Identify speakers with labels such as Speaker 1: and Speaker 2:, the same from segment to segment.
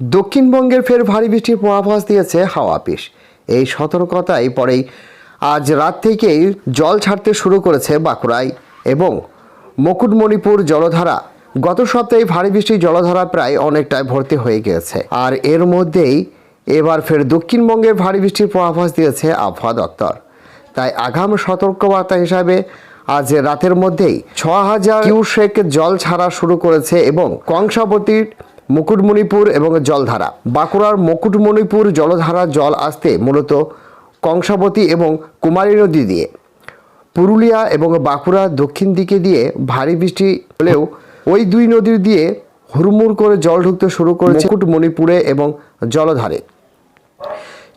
Speaker 1: দক্ষিণবঙ্গের ফের ভারী বৃষ্টির পূর্বাভাস দিয়েছে হাওয়া পিস এই সতর্কতায় পরেই আজ রাত থেকেই জল ছাড়তে শুরু করেছে বাঁকুড়ায় এবং মুকুটমণিপুর জলধারা। গত সপ্তাহে ভারী বৃষ্টির জলধারা প্রায় অনেকটাই ভর্তি হয়ে গিয়েছে। আর এর মধ্যেই এবার ফের দক্ষিণবঙ্গের ভারী বৃষ্টির পূর্বাভাস দিয়েছে আবহাওয়া দপ্তর। তাই আগাম সতর্কবার্তা হিসাবে আজ রাতের মধ্যেই ছ হাজার কিউসেক জল ছাড়া শুরু করেছে এবং কংসাবতীর মুকুটমণিপুর এবং জলধারা। বাঁকুড়ার মুকুটমণিপুর জলধারা জল আসতে মূলত কংসাবতী এবং কুমারী নদী দিয়ে। পুরুলিয়া এবং বাঁকুড়া দক্ষিণ দিকে দিয়ে ভারী বৃষ্টি হলেও ওই দুই নদীর দিয়ে হুড়মুড় করে জল ঢুকতে শুরু করেছে মুকুটমণিপুরে এবং জলধারে।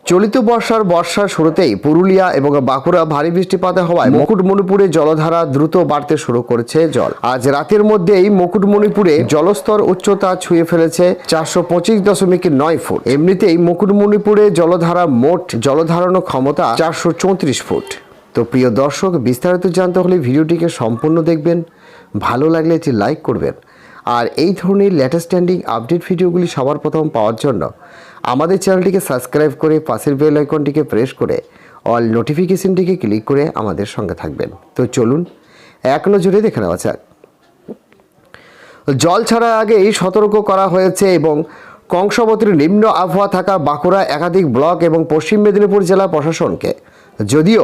Speaker 1: চলিত বর্ষার বর্ষার শুরুতেই পুরুলিয়া এবং বাঁকুড়া ভারী বৃষ্টিপাত হওয়ায় মুকুটমণিপুরে জলধারা দ্রুত বাড়তে শুরু করেছে জল। আজ রাতের মধ্যেই মুকুটমণিপুরে জলস্তর উচ্চতা ছুঁয়ে ফেলেছে চারশো পঁচিশ দশমিক নয় ফুট। এমনিতেই মুকুটমণিপুরে জলধারা মোট জলধারণ ক্ষমতা চারশো চৌত্রিশ ফুট। তো প্রিয় দর্শক, বিস্তারিত জানতে হলে ভিডিওটিকে সম্পূর্ণ দেখবেন, ভালো লাগলে একটি লাইক করবেন। আর এই ধরনের লেটেস্ট স্ট্যান্ডিং আপডেট ভিডিওগুলি সবার প্রথম পাওয়ার জন্য আমাদের চ্যানেলটিকে সাবস্ক্রাইব করে পাশের বেল আইকনটিকে প্রেস করে অল নোটিফিকেশনটিকে ক্লিক করে আমাদের সঙ্গে থাকবেন। তো চলুন, এক নজরে দেখে নেওয়া যাক। জল ছাড়ার আগেই সতর্ক করা হয়েছে এবং কংসবতীর নিম্ন আবহাওয়া থাকা বাঁকুড়া একাধিক ব্লক এবং পশ্চিম মেদিনীপুর জেলা প্রশাসনকে। যদিও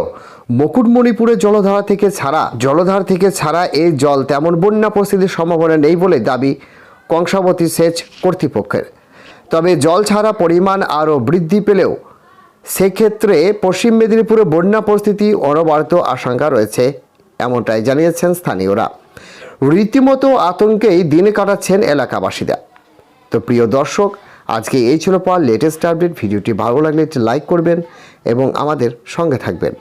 Speaker 1: মুকুটমণিপুরে জলধারা থেকে ছাড়া, জলধার থেকে ছাড়া এই জল তেমন বন্যা পরিস্থিতির সম্ভাবনা নেই বলে দাবি কংসাবতী সেচ কর্তৃপক্ষের। তবে জল ছাড়া পরিমাণ আরও বৃদ্ধি পেলেও সেক্ষেত্রে পশ্চিম মেদিনীপুরে বন্যা পরিস্থিতি অনবার্ত আশঙ্কা রয়েছে, এমনটাই জানিয়েছেন স্থানীয়রা। রীতিমতো আতঙ্কেই দিন কাটাচ্ছেন এলাকাবাসীরা। তো প্রিয় দর্শক, আজকে এই ছিল পাওয়ার লেটেস্ট আপডেট। ভিডিওটি ভালো লাগলে একটি লাইক করবেন এবং আমাদের সঙ্গে থাকবেন।